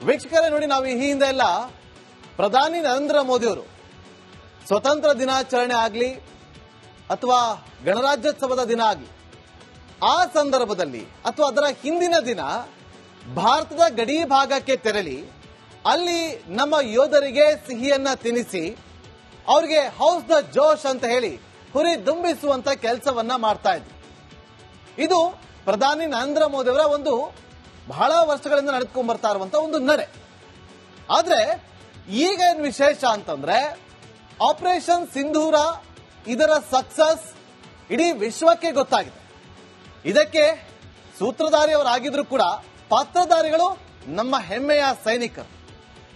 ವೀಕ್ಷಕರೇ, ನೋಡಿ ನಾವು ಈ ಹಿಂದೆ ಎಲ್ಲ ಪ್ರಧಾನಿ ನರೇಂದ್ರ ಮೋದಿ ಅವರು ಸ್ವತಂತ್ರ ದಿನಾಚರಣೆ ಆಗಲಿ ಅಥವಾ ಗಣರಾಜ್ಯೋತ್ಸವದ ದಿನ ಆಗಲಿ, ಆ ಸಂದರ್ಭದಲ್ಲಿ ಅಥವಾ ಅದರ ಹಿಂದಿನ ದಿನ ಭಾರತದ ಗಡಿ ಭಾಗಕ್ಕೆ ತೆರಳಿ ಅಲ್ಲಿ ನಮ್ಮ ಯೋಧರಿಗೆ ಸಿಹಿಯನ್ನ ತಿನ್ನಿಸಿ ಅವ್ರಿಗೆ ಹೌಸ್ ದ ಜೋಶ್ ಅಂತ ಹೇಳಿ ಹುರಿ ದುಂಬಿಸುವಂತ ಕೆಲಸವನ್ನ ಮಾಡ್ತಾ ಇದ್ರು ಇದು ಪ್ರಧಾನಿ ನರೇಂದ್ರ ಮೋದಿ ಅವರ ಒಂದು ಬಹಳ ವರ್ಷಗಳಿಂದ ನಡೆದುಕೊಂಡು ಬರ್ತಾ ಇರುವಂತ ಒಂದು ನಡೆ. ಆದ್ರೆ ಈಗ ಏನ್ ವಿಶೇಷ ಅಂತಂದ್ರೆ ಆಪರೇಷನ್ ಸಿಂಧೂರ ಇದರ ಸಕ್ಸಸ್ ಇಡೀ ವಿಶ್ವಕ್ಕೆ ಗೊತ್ತಾಗಿದೆ. ಇದಕ್ಕೆ ಸೂತ್ರಧಾರಿಯವರಾಗಿದ್ರು ಕೂಡ ಪಾತ್ರಧಾರಿಗಳು ನಮ್ಮ ಹೆಮ್ಮೆಯ ಸೈನಿಕರು.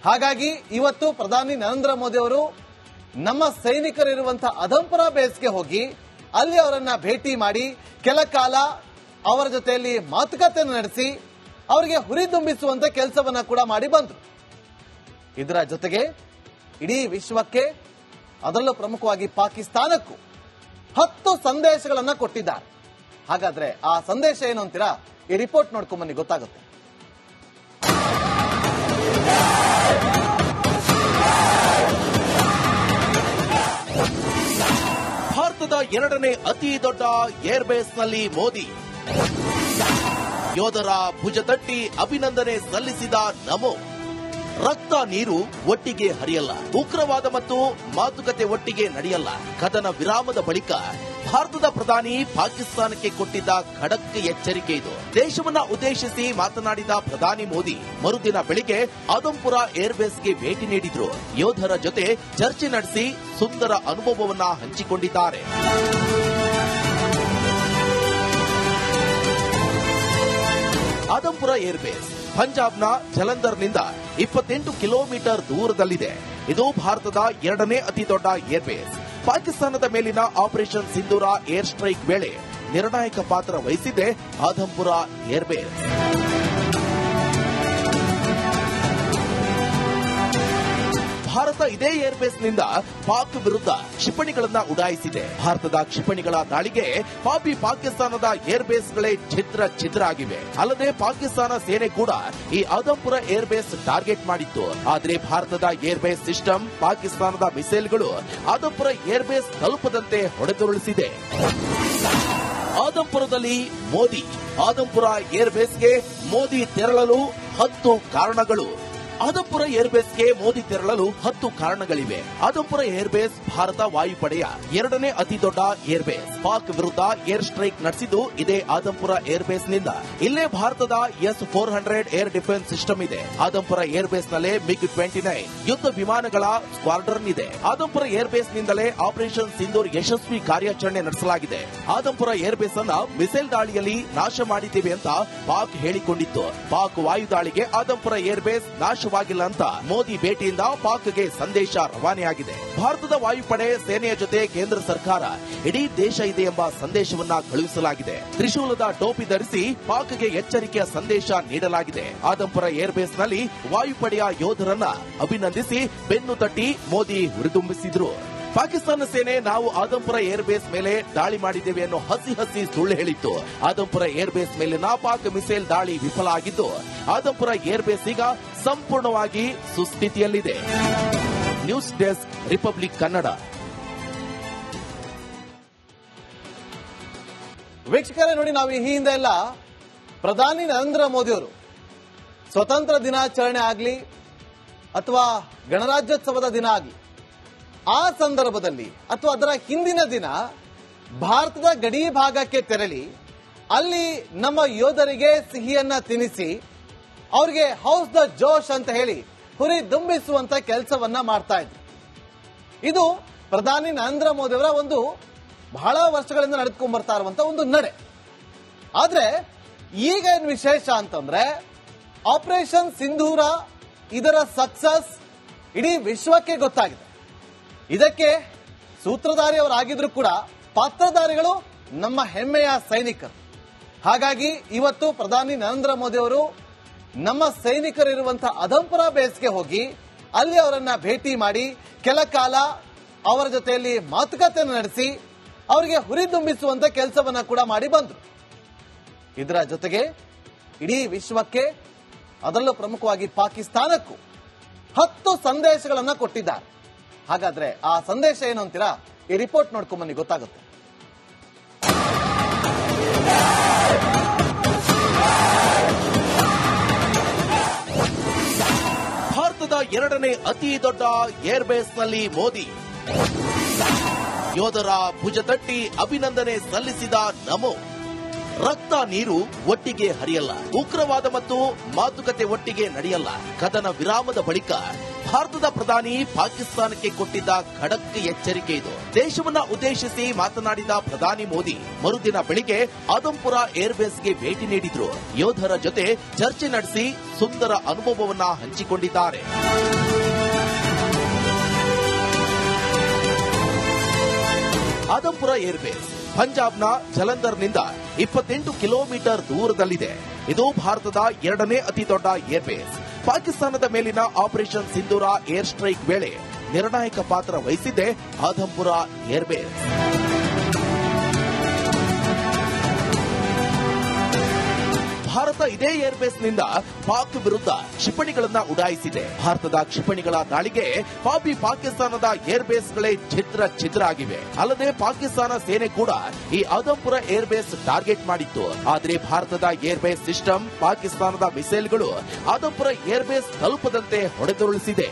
ಹಾಗಾಗಿ ಇವತ್ತು ಪ್ರಧಾನಿ ನರೇಂದ್ರ ಮೋದಿ ಅವರು ನಮ್ಮ ಸೈನಿಕರಿರುವಂತಹ ಅಧಂಪುರ ಬೇಸ್ಗೆ ಹೋಗಿ ಅಲ್ಲಿ ಅವರನ್ನ ಭೇಟಿ ಮಾಡಿ ಕೆಲ ಕಾಲ ಅವರ ಜೊತೆಯಲ್ಲಿ ಮಾತುಕತೆ ನಡೆಸಿ ಅವರಿಗೆ ಹುರಿದುಂಬಿಸುವಂತ ಕೆಲಸವನ್ನ ಕೂಡ ಮಾಡಿ ಬಂದ್ರು. ಇದರ ಜೊತೆಗೆ ಇಡೀ ವಿಶ್ವಕ್ಕೆ ಅದರಲ್ಲೂ ಪ್ರಮುಖವಾಗಿ ಪಾಕಿಸ್ತಾನಕ್ಕೂ ಹತ್ತು ಸಂದೇಶಗಳನ್ನ ಕೊಟ್ಟಿದ್ದಾರೆ. ಹಾಗಾದ್ರೆ ಆ ಸಂದೇಶ ಏನು ಅಂತೀರಾ? ಈ ರಿಪೋರ್ಟ್ ನೋಡ್ಕೊಂಡ್ ಬನ್ನಿ, ಗೊತ್ತಾಗುತ್ತೆ. ಭಾರತದ ಎರಡನೇ ಅತಿ ದೊಡ್ಡ ಏರ್ಬೇಸ್ನಲ್ಲಿ ಮೋದಿ. ಯೋಧರ ಭುಜ ತಟ್ಟಿ ಅಭಿನಂದನೆ ಸಲ್ಲಿಸಿದ ನಮೋ. ರಕ್ತ ನೀರು ಒಟ್ಟಿಗೆ ಹರಿಯಲ್ಲ. ಉಗ್ರವಾದ ಮತ್ತು ಮಾತುಕತೆ ಒಟ್ಟಿಗೆ ನಡೆಯಲ್ಲ. ಕದನ ವಿರಾಮದ ಬಳಿಕ ಭಾರತದ ಪ್ರಧಾನಿ ಪಾಕಿಸ್ತಾನಕ್ಕೆ ಕೊಟ್ಟಿದ್ದ ಖಡಕ್ ಎಚ್ಚರಿಕೆ ಇದು. ದೇಶವನ್ನ ಉದ್ದೇಶಿಸಿ ಮಾತನಾಡಿದ ಪ್ರಧಾನಿ ಮೋದಿ, ಮರುದಿನ ಬೆಳಿಗ್ಗೆ ಆದಂಪುರ ಏರ್ಬೇಸ್ಗೆ ಭೇಟಿ ನೀಡಿದ್ರು. ಯೋಧರ ಜೊತೆ ಚರ್ಚೆ ನಡೆಸಿ ಸುಂದರ ಅನುಭವವನ್ನ ಹಂಚಿಕೊಂಡಿದ್ದಾರೆ. ಆದಂಪುರ ಏರ್ಬೇಸ್ ಪಂಜಾಬ್ನ ಜಲಂಧರ್ನಿಂದ ಇಪ್ಪತ್ತೆಂಟು ಕಿಲೋಮೀಟರ್ ದೂರದಲ್ಲಿದೆ. ಇದು ಭಾರತದ ಎರಡನೇ ಅತಿ ದೊಡ್ಡ ಏರ್ಬೇಸ್. ಪಾಕಿಸ್ತಾನದ ಮೇಲಿನ ಆಪರೇಷನ್ ಸಿಂಧೂರ ಏರ್ ಸ್ಟ್ರೈಕ್ ವೇಳೆ ನಿರ್ಣಾಯಕ ಪಾತ್ರ ವಹಿಸಿದೆ ಆದಂಪುರ ಏರ್ಬೇಸ್. ಭಾರತ ಇದೇ ಏರ್ಬೇಸ್ನಿಂದ ಪಾಕ್ ವಿರುದ್ಧ ಕ್ಷಿಪಣಿಗಳನ್ನ ಉಡಾಯಿಸಿದೆ. ಭಾರತದ ಕ್ಷಿಪಣಿಗಳ ದಾಳಿಗೆ ಪಾಪಿ ಪಾಕಿಸ್ತಾನದ ಏರ್ಬೇಸ್ಗಳೇ ಛಿದ್ರ ಛಿದ್ರ ಆಗಿವೆ ಅಲ್ಲದೆ ಪಾಕಿಸ್ತಾನ ಸೇನೆ ಕೂಡ ಈ ಆದಂಪುರ ಏರ್ಬೇಸ್ ಟಾರ್ಗೆಟ್ ಮಾಡಿತ್ತು. ಆದರೆ ಭಾರತದ ಏರ್ಬೇಸ್ ಸಿಸ್ಟಮ್ ಪಾಕಿಸ್ತಾನದ ಮಿಸೈಲ್ಗಳು ಏರ್ ಏರ್ಬೇಸ್ ತಲುಪದಂತೆ ಹೊಡೆದುರುಳಿಸಿದೆ. ಆದಂಪುರದಲ್ಲಿ ಮೋದಿ ಆದಂಪುರ ಏರ್ಬೇಸ್ಗೆ ಮೋದಿ ತೆರಳಲು ಹತ್ತು ಕಾರಣಗಳು. ಆದಂಪುರ ಏರ್ಬೇಸ್ಗೆ ಮೋದಿ ತೆರಳಲು ಹತ್ತು ಕಾರಣಗಳಿವೆ. ಆದಂಪುರ ಏರ್ಬೇಸ್ ಭಾರತ ವಾಯುಪಡೆಯ ಎರಡನೇ ಅತಿ ದೊಡ್ಡ ಏರ್ಬೇಸ್. ಪಾಕ್ ವಿರುದ್ಧ ಏರ್ ಸ್ಟ್ರೈಕ್ ನಡೆಸಿದ್ದು ಇದೇ ಆದಂಪುರ ಏರ್ಬೇಸ್ನಿಂದ ಇಲ್ಲೇ ಭಾರತದ S four hundred air defence system ಇದೆ. ಆದಂಪುರ ಏರ್ಬೇಸ್ ನಲ್ಲೇ ಮಿಗ್ ಟ್ವೆಂಟಿ ನೈನ್ ಯುದ್ಧ ವಿಮಾನಗಳ ಸ್ಕ್ವಾಡ್ರನ್ ಇದೆ. ಆದಂಪುರ ಏರ್ಬೇಸ್ ನಿಂದಲೇ ಆಪರೇಷನ್ ಸಿಂಧೂರ್ ಯಶಸ್ವಿ ಕಾರ್ಯಾಚರಣೆ ನಡೆಸಲಾಗಿದೆ. ಆದಂಪುರ ಏರ್ಬೇಸ್ ಅನ್ನ ಮಿಸೈಲ್ ದಾಳಿಯಲ್ಲಿ ನಾಶ ಮಾಡಿದ್ದೇವೆ ಅಂತ ಪಾಕ್ ಹೇಳಿಕೊಂಡಿತ್ತು. ಪಾಕ್ ವಾಯು ದಾಳಿಗೆ ಆದಂಪುರ ಏರ್ಬೇಸ್ ನಾಶವಾಗಿಲ್ಲ ಅಂತ ಮೋದಿ ಭೇಟಿಯಿಂದ ಪಾಕ್ಗೆ ಸಂದೇಶ ರವಾನೆಯಾಗಿದೆ. ಭಾರತದ ವಾಯುಪಡೆ ಸೇನೆಯ ಜೊತೆ ಕೇಂದ್ರ ಸರ್ಕಾರ ಇಡೀ ದೇಶ ಇದೆ ಎಂಬ ಸಂದೇಶವನ್ನ ಕಳುಹಿಸಲಾಗಿದೆ. ತ್ರಿಶೂಲದ ಟೋಪಿ ಧರಿಸಿ ಪಾಕ್ಗೆ ಎಚ್ಚರಿಕೆಯ ಸಂದೇಶ ನೀಡಲಾಗಿದೆ. ಆದಂಪುರ ಏರ್ಬೇಸ್ನಲ್ಲಿ ವಾಯುಪಡೆಯ ಯೋಧರನ್ನ ಅಭಿನಂದಿಸಿ ಬೆನ್ನು ತಟ್ಟಿ ಮೋದಿ ಹುರಿದುಂಬಿಸಿದ್ರು. ಪಾಕಿಸ್ತಾನ ಸೇನೆ ನಾವು ಆದಂಪುರ ಏರ್ಬೇಸ್ ಮೇಲೆ ದಾಳಿ ಮಾಡಿದ್ದೇವೆ ಅನ್ನೋ ಹಸಿ ಹಸಿ ಸುಳ್ಳು ಹೇಳಿತ್ತು. ಆದಂಪುರ ಏರ್ಬೇಸ್ ಮೇಲಿನ ಪಾಕ್ ಮಿಸೈಲ್ ದಾಳಿ ವಿಫಲ ಆಗಿದ್ದು ಆದಂಪುರ ಏರ್ಬೇಸ್ ಈಗ ಸಂಪೂರ್ಣವಾಗಿ ಸುಸ್ಥಿತಿಯಲ್ಲಿದೆ. News desk, Republic Kannada. ವೀಕ್ಷಕರೇ, ನೋಡಿ, ನಾವು ಈ ಹಿಂದೆ ಎಲ್ಲ ಪ್ರಧಾನಿ ನರೇಂದ್ರ ಮೋದಿ ಅವರು ಸ್ವತಂತ್ರ ದಿನಾಚರಣೆ ಆಗಲಿ ಅಥವಾ ಗಣರಾಜ್ಯೋತ್ಸವದ ದಿನ ಆಗಲಿ, ಆ ಸಂದರ್ಭದಲ್ಲಿ ಅಥವಾ ಅದರ ಹಿಂದಿನ ದಿನ ಭಾರತದ ಗಡಿ ಭಾಗಕ್ಕೆ ತೆರಳಿ ಅಲ್ಲಿ ನಮ್ಮ ಯೋಧರಿಗೆ ಸಿಹಿಯನ್ನ ತಿನ್ನಿಸಿ ಅವ್ರಿಗೆ ಹೌಸ್ ದ ಜೋಶ್ ಅಂತ ಹೇಳಿ ಹುರಿ ದುಂಬಿಸುವಂತ ಕೆಲಸವನ್ನ ಮಾಡ್ತಾ ಇದ್ರು. ಇದು ಪ್ರಧಾನಿ ನರೇಂದ್ರ ಮೋದಿ ಅವರ ಒಂದು ಬಹಳ ವರ್ಷಗಳಿಂದ ನಡೆದುಕೊಂಡು ಬರ್ತಾ ಇರುವಂತ ಒಂದು ನಡೆ. ಆದ್ರೆ ಈಗ ಏನ್ ವಿಶೇಷ ಅಂತಂದ್ರೆ ಆಪರೇಷನ್ ಸಿಂಧೂರ ಇದರ ಸಕ್ಸಸ್ ಇಡೀ ವಿಶ್ವಕ್ಕೆ ಗೊತ್ತಾಗಿದೆ. ಇದಕ್ಕೆ ಸೂತ್ರಧಾರಿಯವರಾಗಿದ್ರು ಕೂಡ ಪಾತ್ರಧಾರಿಗಳು ನಮ್ಮ ಹೆಮ್ಮೆಯ ಸೈನಿಕರು. ಹಾಗಾಗಿ ಇವತ್ತು ಪ್ರಧಾನಿ ನರೇಂದ್ರ ಮೋದಿ ಅವರು ನಮ್ಮ ಸೈನಿಕರಿರುವಂತಹ ಅದಂಪುರ ಬೇಸ್ಗೆ ಹೋಗಿ ಅಲ್ಲಿ ಅವರನ್ನ ಭೇಟಿ ಮಾಡಿ ಕೆಲ ಕಾಲ ಅವರ ಜೊತೆಯಲ್ಲಿ ಮಾತುಕತೆ ನಡೆಸಿ ಅವರಿಗೆ ಹುರಿದುಂಬಿಸುವಂತ ಕೆಲಸವನ್ನ ಕೂಡ ಮಾಡಿ ಬಂದರು. ಇದರ ಜೊತೆಗೆ ಇಡೀ ವಿಶ್ವಕ್ಕೆ ಅದರಲ್ಲೂ ಪ್ರಮುಖವಾಗಿ ಪಾಕಿಸ್ತಾನಕ್ಕೂ ಹತ್ತು ಸಂದೇಶಗಳನ್ನ ಕೊಟ್ಟಿದ್ದಾರೆ. ಹಾಗಾದ್ರೆ ಆ ಸಂದೇಶ ಏನು ಅಂತೀರಾ? ಈ ರಿಪೋರ್ಟ್ ನೋಡ್ಕೊಂಡ್ ಬನ್ನಿ, ಗೊತ್ತಾಗುತ್ತೆ. ಎರಡನೇ ಅತಿ ದೊಡ್ಡ ಏರ್ಬೇಸ್ನಲ್ಲಿ ಮೋದಿ. ಯೋಧರ ಭುಜ ತಟ್ಟಿ ಅಭಿನಂದನೆ ಸಲ್ಲಿಸಿದ ನಮೋ. ರಕ್ತ ನೀರು ಒಟ್ಟಿಗೆ ಹರಿಯಲ್ಲ, ಉಗ್ರವಾದ ಮತ್ತು ಮಾತುಕತೆ ಒಟ್ಟಿಗೆ ನಡೆಯಲ್ಲ. ಕದನ ವಿರಾಮದ ಬಳಿಕ ಭಾರತದ ಪ್ರಧಾನಿ ಪಾಕಿಸ್ತಾನಕ್ಕೆ ಕೊಟ್ಟಿದ್ದ ಖಡಕ್ ಎಚ್ಚರಿಕೆ ಇದು. ದೇಶವನ್ನ ಉದ್ದೇಶಿಸಿ ಮಾತನಾಡಿದ ಪ್ರಧಾನಿ ಮೋದಿ, ಮರುದಿನ ಬೆಳಿಗ್ಗೆ ಆದಂಪುರ ಏರ್ಬೇಸ್ಗೆ ಭೇಟಿ ನೀಡಿದ್ರು. ಯೋಧರ ಜೊತೆ ಚರ್ಚೆ ನಡೆಸಿ ಸುಂದರ ಅನುಭವವನ್ನ ಹಂಚಿಕೊಂಡಿದ್ದಾರೆ. ಆದಂಪುರ ಏರ್ಬೇಸ್ ಪಂಜಾಬ್ನ ಜಲಂಧರ್ನಿಂದ ಇಪ್ಪತ್ತೆಂಟು ಕಿಲೋಮೀಟರ್ ದೂರದಲ್ಲಿದೆ. ಇದು ಭಾರತದ ಎರಡನೇ ಅತಿ ದೊಡ್ಡ ಏರ್ಬೇಸ್. ಪಾಕಿಸ್ತಾನದ ಮೇಲಿನ ಆಪರೇಷನ್ ಸಿಂಧೂರ ಏರ್ ಸ್ಟ್ರೈಕ್ ವೇಳೆ ನಿರ್ಣಾಯಕ ಪಾತ್ರ ವಹಿಸಿದ್ದೆ ಆದಂಪುರ ಏರ್ಬೇಸ್. ಭಾರತ ಇದೇ ಏರ್ಬೇಸ್ನಿಂದ ಪಾಕ್ ವಿರುದ್ಧ ಕ್ಷಿಪಣಿಗಳನ್ನ ಉಡಾಯಿಸಿದೆ. ಭಾರತದ ಕ್ಷಿಪಣಿಗಳ ದಾಳಿಗೆ ಪಾಪಿ ಪಾಕಿಸ್ತಾನದ ಏರ್ಬೇಸ್ಗಳೇ ಛಿದ್ರ ಛಿದ್ರ ಆಗಿವೆ. ಅಲ್ಲದೆ ಪಾಕಿಸ್ತಾನ ಸೇನೆ ಕೂಡ ಈ ಆದಂಪುರ ಏರ್ಬೇಸ್ ಟಾರ್ಗೆಟ್ ಮಾಡಿತ್ತು. ಆದರೆ ಭಾರತದ ಏರ್ಬೇಸ್ ಸಿಸ್ಟಮ್ ಪಾಕಿಸ್ತಾನದ ಮಿಸೈಲ್ಗಳು ಏರ್ ಏರ್ಬೇಸ್ ತಲುಪದಂತೆ ಹೊಡೆದುರುಳಿಸಿದೆ.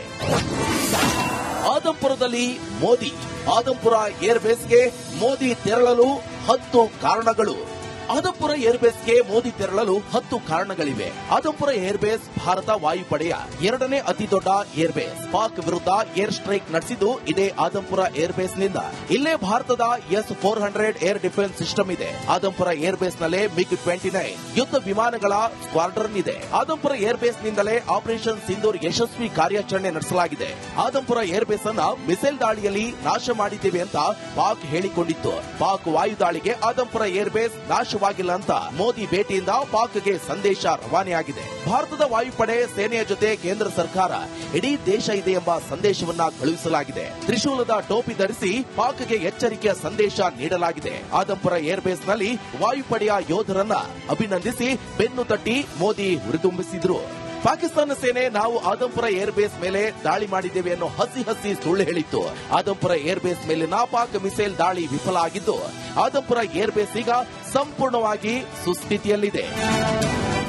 ಆದಂಪುರದಲ್ಲಿ ಮೋದಿ ಆದಂಪುರ ಏರ್ಬೇಸ್ಗೆ ಮೋದಿ ತೆರಳಲು ಹತ್ತು ಕಾರಣಗಳು. ಆದಂಪುರ ಏರ್ಬೇಸ್ಗೆ ಮೋದಿ ತೆರಳಲು ಹತ್ತು ಕಾರಣಗಳಿವೆ. ಆದಪುರ ಏರ್ಬೇಸ್ ಭಾರತ ವಾಯುಪಡೆಯ ಎರಡನೇ ಅತಿ ದೊಡ್ಡ ಏರ್ಬೇಸ್. ಪಾಕ್ ವಿರುದ್ಧ ಏರ್ ಸ್ಟ್ರೈಕ್ ನಡೆಸಿದ್ದು ಇದೇ ಆದಂಪುರ ಏರ್ಬೇಸ್ನಿಂದ. ಇಲ್ಲೇ ಭಾರತದ S four hundred air defence system ಇದೆ. ಆದಂಪುರ ಏರ್ಬೇಸ್ ನಲ್ಲೇ ಮಿಗ್ ಟ್ವೆಂಟಿ ನೈನ್ ಯುದ್ಧ ವಿಮಾನಗಳ ಸ್ಕ್ವಾಡ್ರನ್ ಇದೆ. ಆದಂಪುರ ಏರ್ಬೇಸ್ ನಿಂದಲೇ ಆಪರೇಷನ್ ಸಿಂಧೂರ್ ಯಶಸ್ವಿ ಕಾರ್ಯಾಚರಣೆ ನಡೆಸಲಾಗಿದೆ. ಆದಂಪುರ ಏರ್ಬೇಸ್ ಅನ್ನ ಮಿಸೈಲ್ ದಾಳಿಯಲ್ಲಿ ನಾಶ ಮಾಡಿದ್ದೇವೆ ಅಂತ ಪಾಕ್ ಹೇಳಿಕೊಂಡಿತ್ತು. ಪಾಕ್ ವಾಯು ದಾಳಿಗೆ ಆದಂಪುರ ಏರ್ಬೇಸ್ ನಾಶವಾಗಿಲ್ಲ ಅಂತ ಮೋದಿ ಭೇಟಿಯಿಂದ ಪಾಕ್ಗೆ ಸಂದೇಶ ರವಾನೆಯಾಗಿದೆ. ಭಾರತದ ವಾಯುಪಡೆ ಸೇನೆಯ ಜೊತೆ ಕೇಂದ್ರ ಸರ್ಕಾರ ಇಡೀ ದೇಶ ಇದೆ ಎಂಬ ಸಂದೇಶವನ್ನ ಕಳುಹಿಸಲಾಗಿದೆ. ತ್ರಿಶೂಲದ ಟೋಪಿ ಧರಿಸಿ ಪಾಕ್ಗೆ ಎಚ್ಚರಿಕೆಯ ಸಂದೇಶ ನೀಡಲಾಗಿದೆ. ಆದಂಪುರ ಏರ್ಬೇಸ್ನಲ್ಲಿ ವಾಯುಪಡೆಯ ಯೋಧರನ್ನ ಅಭಿನಂದಿಸಿ ಬೆನ್ನು ತಟ್ಟಿ ಮೋದಿ ಹುರಿದುಂಬಿಸಿದ್ರು. ಪಾಕಿಸ್ತಾನ ಸೇನೆ ನಾವು ಆದಂಪುರ ಏರ್ಬೇಸ್ ಮೇಲೆ ದಾಳಿ ಮಾಡಿದ್ದೇವೆ ಅನ್ನೋ ಹಸಿ ಹಸಿ ಸುಳ್ಳು ಹೇಳಿತ್ತು. ಆದಂಪುರ ಏರ್ಬೇಸ್ ಮೇಲಿನ ಪಾಕ್ ಮಿಸೈಲ್ ದಾಳಿ ವಿಫಲ ಆಗಿದ್ದು ಆದಂಪುರ ಏರ್ಬೇಸ್ ಈಗ ಸಂಪೂರ್ಣವಾಗಿ ಸುಸ್ಥಿತಿಯಲ್ಲಿದೆ.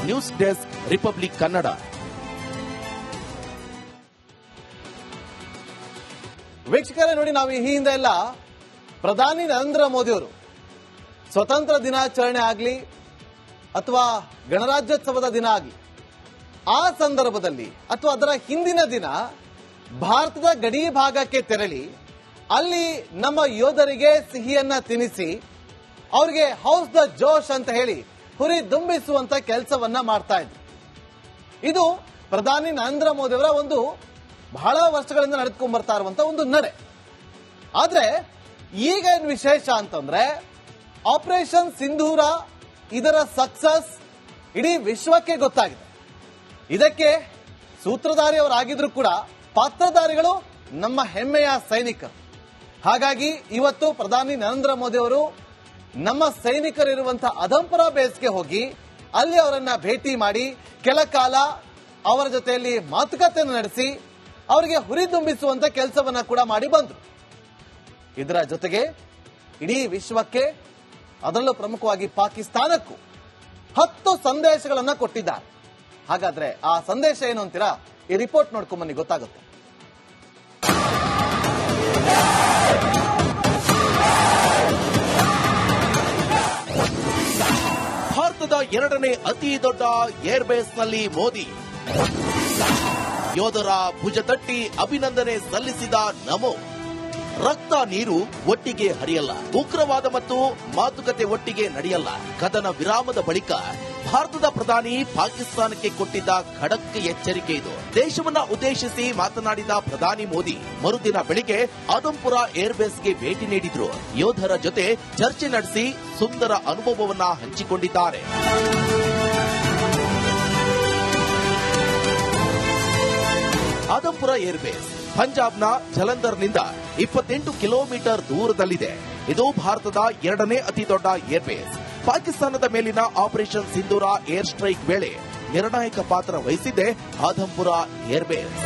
News desk Republic Kannada. ವೀಕ್ಷಕರೇ, ನೋಡಿ, ನಾವು ಈ ಹಿಂದೆ ಎಲ್ಲ ಪ್ರಧಾನಿ ನರೇಂದ್ರ ಮೋದಿ ಅವರು ಸ್ವತಂತ್ರ ದಿನಾಚರಣೆ ಆಗಲಿ ಅಥವಾ ಗಣರಾಜ್ಯೋತ್ಸವದ ದಿನ ಆಗಲಿ, ಆ ಸಂದರ್ಭದಲ್ಲಿ ಅಥವಾ ಅದರ ಹಿಂದಿನ ದಿನ ಭಾರತದ ಗಡಿ ಭಾಗಕ್ಕೆ ತೆರಳಿ ಅಲ್ಲಿ ನಮ್ಮ ಯೋಧರಿಗೆ ಸಿಹಿಯನ್ನ ತಿನ್ನಿಸಿ ಅವರಿಗೆ ಹೌಸ್ ದ ಜೋಶ್ ಅಂತ ಹೇಳಿ ಹುರಿ ದುಂಬಿಸುವಂತ ಕೆಲಸವನ್ನ ಮಾಡ್ತಾ ಇದ್ರು ಇದು ಪ್ರಧಾನಿ ನರೇಂದ್ರ ಮೋದಿ ಅವರ ಒಂದು ಬಹಳ ವರ್ಷಗಳಿಂದ ನಡೆದುಕೊಂಡು ಬರ್ತಾ ಇರುವಂತ ಒಂದು ನಡೆ. ಆದ್ರೆ ಈಗ ಏನ್ ವಿಶೇಷ ಅಂತಂದ್ರೆ ಆಪರೇಷನ್ ಸಿಂಧೂರ ಇದರ ಸಕ್ಸಸ್ ಇಡೀ ವಿಶ್ವಕ್ಕೆ ಗೊತ್ತಾಗಿದೆ. ಇದಕ್ಕೆ ಸೂತ್ರಧಾರಿ ಸೂತ್ರಧಾರಿಯವರಾಗಿದ್ರು ಕೂಡ ಪಾತ್ರಧಾರಿಗಳು ನಮ್ಮ ಹೆಮ್ಮೆಯ ಸೈನಿಕರು. ಹಾಗಾಗಿ ಇವತ್ತು ಪ್ರಧಾನಿ ನರೇಂದ್ರ ಮೋದಿ ಅವರು ನಮ್ಮ ಸೈನಿಕರಿರುವಂತಹ ಅಧಂಪುರ ಬೇಸ್ಗೆ ಹೋಗಿ ಅಲ್ಲಿ ಅವರನ್ನ ಭೇಟಿ ಮಾಡಿ ಕೆಲ ಕಾಲ ಅವರ ಜೊತೆಯಲ್ಲಿ ಮಾತುಕತೆಯನ್ನು ನಡೆಸಿ ಅವರಿಗೆ ಹುರಿದುಂಬಿಸುವಂತ ಕೆಲಸವನ್ನ ಕೂಡ ಮಾಡಿ ಬಂದ್ರು. ಇದರ ಜೊತೆಗೆ ಇಡೀ ವಿಶ್ವಕ್ಕೆ ಅದರಲ್ಲೂ ಪ್ರಮುಖವಾಗಿ ಪಾಕಿಸ್ತಾನಕ್ಕೂ ಹತ್ತು ಸಂದೇಶಗಳನ್ನ ಕೊಟ್ಟಿದ್ದಾರೆ. ಹಾಗಾದ್ರೆ ಆ ಸಂದೇಶ ಏನು ಅಂತೀರಾ? ಈ ರಿಪೋರ್ಟ್ ನೋಡ್ಕೊಂಬನ್ನಿ ಗೊತ್ತಾಗುತ್ತೆ. ಭಾರತದ ಎರಡನೇ ಅತಿ ದೊಡ್ಡ ಏರ್ಬೇಸ್ನಲ್ಲಿ ಮೋದಿ. ಯೋಧರ ಭುಜ ತಟ್ಟಿ ಅಭಿನಂದನೆ ಸಲ್ಲಿಸಿದ ನಮೋ. ರಕ್ತ ನೀರು ಒಟ್ಟಿಗೆ ಹರಿಯಲ್ಲ, ಉಗ್ರವಾದ ಮತ್ತು ಮಾತುಕತೆ ಒಟ್ಟಿಗೆ ನಡೆಯಲ್ಲ. ಕದನ ವಿರಾಮದ ಬಳಿಕ ಭಾರತದ ಪ್ರಧಾನಿ ಪಾಕಿಸ್ತಾನಕ್ಕೆ ಕೊಟ್ಟಿದ್ದ ಖಡಕ್ ಎಚ್ಚರಿಕೆ ಇದು. ದೇಶವನ್ನ ಉದ್ದೇಶಿಸಿ ಮಾತನಾಡಿದ ಪ್ರಧಾನಿ ಮೋದಿ, ಮರುದಿನ ಬೆಳಿಗ್ಗೆ ಆದಂಪುರ ಏರ್ಬೇಸ್ಗೆ ಭೇಟಿ ನೀಡಿದ್ರು. ಯೋಧರ ಜೊತೆ ಚರ್ಚೆ ನಡೆಸಿ ಸುಂದರ ಅನುಭವವನ್ನ ಹಂಚಿಕೊಂಡಿದ್ದಾರೆ. ಆದಂಪುರ ಏರ್ಬೇಸ್ ಪಂಜಾಬ್ನ ಜಲಂಧರ್ನಿಂದ ಇಪ್ಪತ್ತೆಂಟು ಕಿಲೋಮೀಟರ್ ದೂರದಲ್ಲಿದೆ. ಇದು ಭಾರತದ ಎರಡನೇ ಅತಿ ದೊಡ್ಡ ಏರ್ಬೇಸ್ ಪಾಕಿಸ್ತಾನದ ಮೇಲಿನ ಆಪರೇಷನ್ ಸಿಂಧೂರ ಏರ್ ಸ್ಟ್ರೈಕ್ ವೇಳೆ ನಿರ್ಣಾಯಕ ಪಾತ್ರ ವಹಿಸಿದೆ ಆದಂಪುರ ಏರ್ಬೇಸ್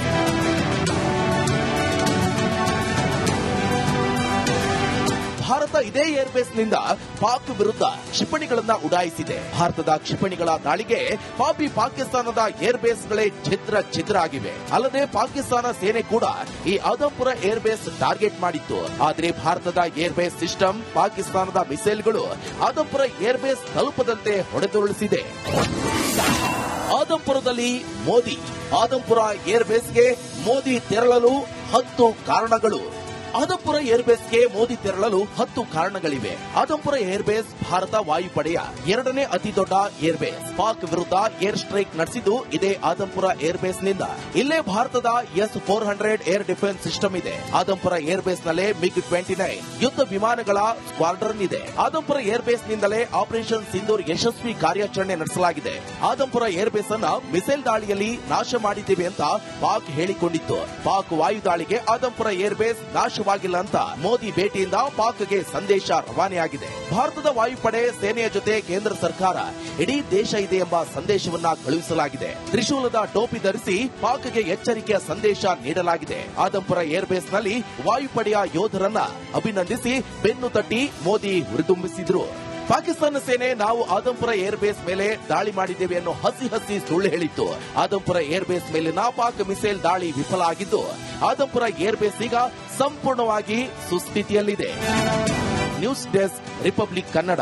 ಭಾರತ ಇದೇ ಏರ್ಬೇಸ್ನಿಂದ ಪಾಕ್ ವಿರುದ್ಧ ಕ್ಷಿಪಣಿಗಳನ್ನ ಉಡಾಯಿಸಿದೆ. ಭಾರತದ ಕ್ಷಿಪಣಿಗಳ ದಾಳಿಗೆ ಪಾಪಿ ಪಾಕಿಸ್ತಾನದ ಏರ್ಬೇಸ್ಗಳೇ ಛಿದ್ರ ಛಿದ್ರ ಆಗಿವೆ ಅಲ್ಲದೆ ಪಾಕಿಸ್ತಾನ ಸೇನೆ ಕೂಡ ಈ ಆದಂಪುರ ಏರ್ಬೇಸ್ ಟಾರ್ಗೆಟ್ ಮಾಡಿತ್ತು. ಆದರೆ ಭಾರತದ ಏರ್ಬೇಸ್ ಸಿಸ್ಟಮ್ ಪಾಕಿಸ್ತಾನದ ಮಿಸೈಲ್ಗಳು ಏರ್ ಏರ್ಬೇಸ್ ತಲುಪದಂತೆ ಹೊಡೆದುರುಳಿಸಿದೆ. ಆದಂಪುರದಲ್ಲಿ ಮೋದಿ ಆದಂಪುರ ಏರ್ಬೇಸ್ಗೆ ಮೋದಿ ತೆರಳಲು ಹತ್ತು ಕಾರಣಗಳು. ಆದಂಪುರ ಏರ್ಬೇಸ್ಗೆ ಮೋದಿ ತೆರಳಲು ಹತ್ತು ಕಾರಣಗಳಿವೆ. ಆದಂಪುರ ಏರ್ಬೇಸ್ ಭಾರತ ವಾಯುಪಡೆಯ ಎರಡನೇ ಅತಿ ದೊಡ್ಡ ಏರ್ಬೇಸ್. ಪಾಕ್ ವಿರುದ್ಧ ಏರ್ ಸ್ಟ್ರೈಕ್ ನಡೆಸಿದ್ದು ಇದೇ ಆದಂಪುರ ಏರ್ಬೇಸ್ನಿಂದ ಇಲ್ಲೇ ಭಾರತದ S four hundred air defence system ಇದೆ. ಆದಂಪುರ ಏರ್ಬೇಸ್ ನಲ್ಲೇ ಮಿಗ್ ಟ್ವೆಂಟಿ ನೈನ್ ಯುದ್ಧ ವಿಮಾನಗಳ ಸ್ಕ್ವಾಡ್ರನ್ ಇದೆ. ಆದಂಪುರ ಏರ್ಬೇಸ್ ನಿಂದಲೇ ಆಪರೇಷನ್ ಸಿಂಧೂರ್ ಯಶಸ್ವಿ ಕಾರ್ಯಾಚರಣೆ ನಡೆಸಲಾಗಿದೆ. ಆದಂಪುರ ಏರ್ಬೇಸ್ ಅನ್ನ ಮಿಸೈಲ್ ದಾಳಿಯಲ್ಲಿ ನಾಶ ಮಾಡಿದ್ದೇವೆ ಅಂತ ಪಾಕ್ ಹೇಳಿಕೊಂಡಿತ್ತು. ಪಾಕ್ ವಾಯು ದಾಳಿಗೆ ಆದಂಪುರ ಏರ್ಬೇಸ್ ನಾಶವಾಗಿಲ್ಲ ಅಂತ ಮೋದಿ ಭೇಟಿಯಿಂದ ಪಾಕ್ಗೆ ಸಂದೇಶ ರವಾನೆಯಾಗಿದೆ. ಭಾರತದ ವಾಯುಪಡೆ ಸೇನೆಯ ಜೊತೆ ಕೇಂದ್ರ ಸರ್ಕಾರ ಇಡೀ ದೇಶ ಇದೆ ಎಂಬ ಸಂದೇಶವನ್ನ ಕಳುಹಿಸಲಾಗಿದೆ. ತ್ರಿಶೂಲದ ಟೋಪಿ ಧರಿಸಿ ಪಾಕ್ಗೆ ಎಚ್ಚರಿಕೆಯ ಸಂದೇಶ ನೀಡಲಾಗಿದೆ. ಆದಂಪುರ ಏರ್ಬೇಸ್ನಲ್ಲಿ ವಾಯುಪಡೆಯ ಯೋಧರನ್ನ ಅಭಿನಂದಿಸಿ ಬೆನ್ನು ತಟ್ಟಿ ಮೋದಿ ಹುರಿದುಂಬಿಸಿದ್ರು. ಪಾಕಿಸ್ತಾನ ಸೇನೆ ನಾವು ಆದಂಪುರ ಏರ್ಬೇಸ್ ಮೇಲೆ ದಾಳಿ ಮಾಡಿದ್ದೇವೆ ಅನ್ನೋ ಹಸಿ ಹಸಿ ಸುಳ್ಳು ಹೇಳಿತ್ತು. ಆದಂಪುರ ಏರ್ಬೇಸ್ ಮೇಲೆ ನಾಪಾಕ್ ಮಿಸೈಲ್ ದಾಳಿ ವಿಫಲ ಆಗಿದ್ದು ಆದಂಪುರ ಏರ್ಬೇಸ್ ಈಗ ಸಂಪೂರ್ಣವಾಗಿ ಸುಸ್ಥಿತಿಯಲ್ಲಿದೆ. News desk, Republic Kannada.